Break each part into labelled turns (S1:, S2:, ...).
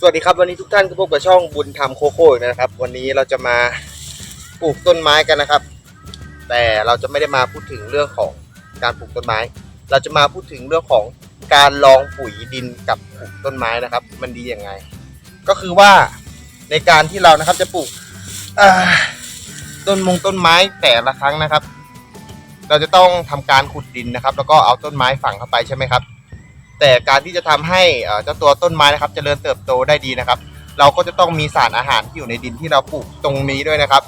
S1: สวัสดีครับวันนี้ทุกท่านก็พบกับช่องบุญธรรมโคโค่อีกนะครับ วันนี้เราจะมาปลูกต้นไม้กันนะครับ แต่เราจะไม่ได้มาพูดถึงเรื่องของการปลูกต้นไม้ เราจะมาพูดถึงเรื่องของการลองปุ๋ยดินกับปลูกต้นไม้นะครับ มันดียังไง ก็คือว่าในการที่เรานะครับจะปลูกต้นมงต้นไม้แต่ละครั้งนะครับ เราจะต้องทำการขุดดินนะครับ แล้วก็เอาต้นไม้ฝังเข้าไปใช่ไหมครับ แต่การที่จะทำให้เจ้าตัวต้นไม้นะครับเจริญเติบโตได้ดีนะครับ เราก็จะต้องมีสารอาหารที่อยู่ในดินที่เราปลูกตรงนี้ด้วยนะครับ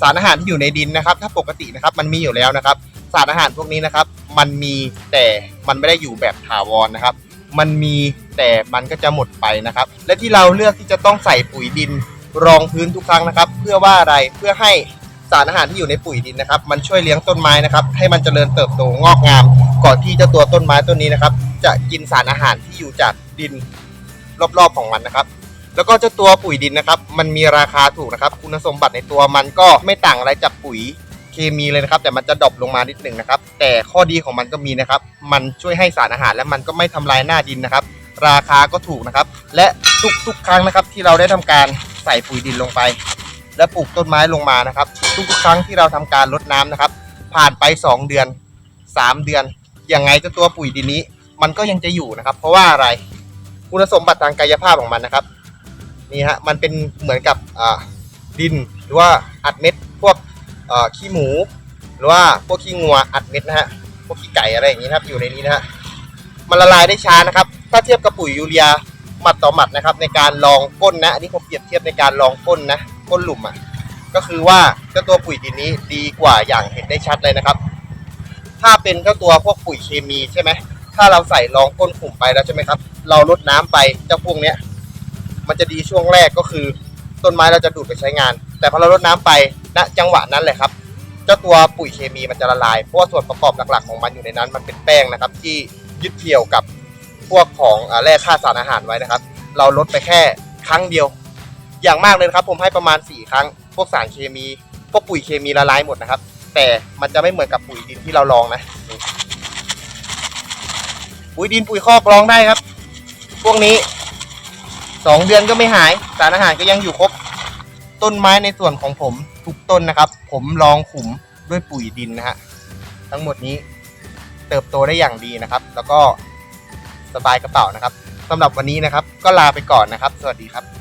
S1: สารอาหารที่อยู่ในดินนะครับ ถ้าปกตินะครับมันมีอยู่แล้วนะครับ สารอาหารพวกนี้นะครับ มันมีแต่มันไม่ได้อยู่แบบถาวรนะครับ มันมีแต่มันก็จะหมดไปนะครับ และที่เราเลือกที่จะต้องใส่ปุ๋ยดินรองพื้นทุกครั้งนะครับ เพื่อว่าอะไรเพื่อให้ สารอาหารที่อยู่ในปุ๋ยดินนะครับ มันช่วยเลี้ยงต้นไม้นะครับ ให้มันเจริญเติบโตงอกงาม ก่อนที่เจ้าตัวต้นไม้ต้นนี้นะครับ จะกินสารอาหารที่อยู่จากดินรอบๆของมันนะครับ แล้วก็เจ้าตัวปุ๋ยดินนะครับ มันมีราคาถูกนะครับ คุณสมบัติในตัวมันก็ไม่ต่างอะไรจากปุ๋ยเคมีเลยนะครับ แต่มันจะดรอปลงมานิดหนึ่งนะครับ แต่ข้อดีของมันก็มีนะครับ มันช่วยให้สารอาหารและมันก็ไม่ทำลายหน้าดินนะครับ ราคาก็ถูกนะครับ และทุกๆครั้งนะครับที่เราได้ทำการใส่ปุ๋ยดินลงไป และปลูกต้นไม้ลงมานะครับ ทุกๆครั้งที่เราทำการรดน้ำนะครับ ผ่านไป 2 เดือน 3 เดือนยังไงเจ้าตัวปุ๋ยดินนี้ มันก็ยังจะอยู่นะครับ เพราะว่าอะไรคุณสมบัติทางกายภาพของมันนะครับนี่ฮะมันเป็นเหมือนกับดินหรือว่าอัดเม็ดพวกขี้หมู หรือว่าพวกขี้งัวอัดเม็ดนะฮะพวกขี้ไก่อะไรอย่างนี้นะครับอยู่ในนี้นะฮะมันละลายได้ช้านะครับ ถ้าเทียบกับปุ๋ยยูเรียหมัดต่อหมัดนะครับ ในการลองก้นนะอันนี้ผมเปรียบเทียบในการลองก้นนะ ก้นหลุมอะก็คือว่าเจ้าตัวปุ๋ยดินนี้ดีกว่าอย่างเห็นได้ชัดเลยนะครับ ถ้าเป็นเจ้าตัวพวกปุ๋ยเคมีใช่ไหมถ้าเราใส่รองก้นขุ่มไปแล้วใช่ไหมครับ เราลดน้ำไปเจ้าพวกเนี้ย มันจะดีช่วงแรกก็คือ ต้นไม้เราจะดูดไปใช้งาน แต่พอเราลดน้ำไปณจังหวะนั้นเลยครับ เจ้าตัวปุ๋ยเคมีมันจะละลายเพราะว่าส่วนประกอบหลักๆของมันอยู่ในนั้น มันเป็นแป้งนะครับ ที่ยึดเกี่ยวกับพวกของแร่ธาตุสารอาหารไว้นะครับ เราลดไปแค่ครั้งเดียว อย่างมากเลยนะครับ ผมให้ประมาณ 4 ครั้ง พวกสารเคมีพวกปุ๋ยเคมีละลายหมดนะครับ แต่มันจะไม่เหมือนกับปุ๋ยดินที่เราลองนะ ปุ๋ยดินปุ๋ยคอกลองได้ครับ พวกนี้สองเดือนก็ไม่หาย สารอาหารก็ยังอยู่ครบ ต้นไม้ในส่วนของผมทุกต้นนะครับ ผมลองขุมด้วยปุ๋ยดินนะฮะทั้งหมดนี้เติบโตได้อย่างดีนะครับ แล้วก็สบายกระเป๋านะครับสำหรับวันนี้นะครับ ก็ลาไปก่อนนะครับ สวัสดีครับ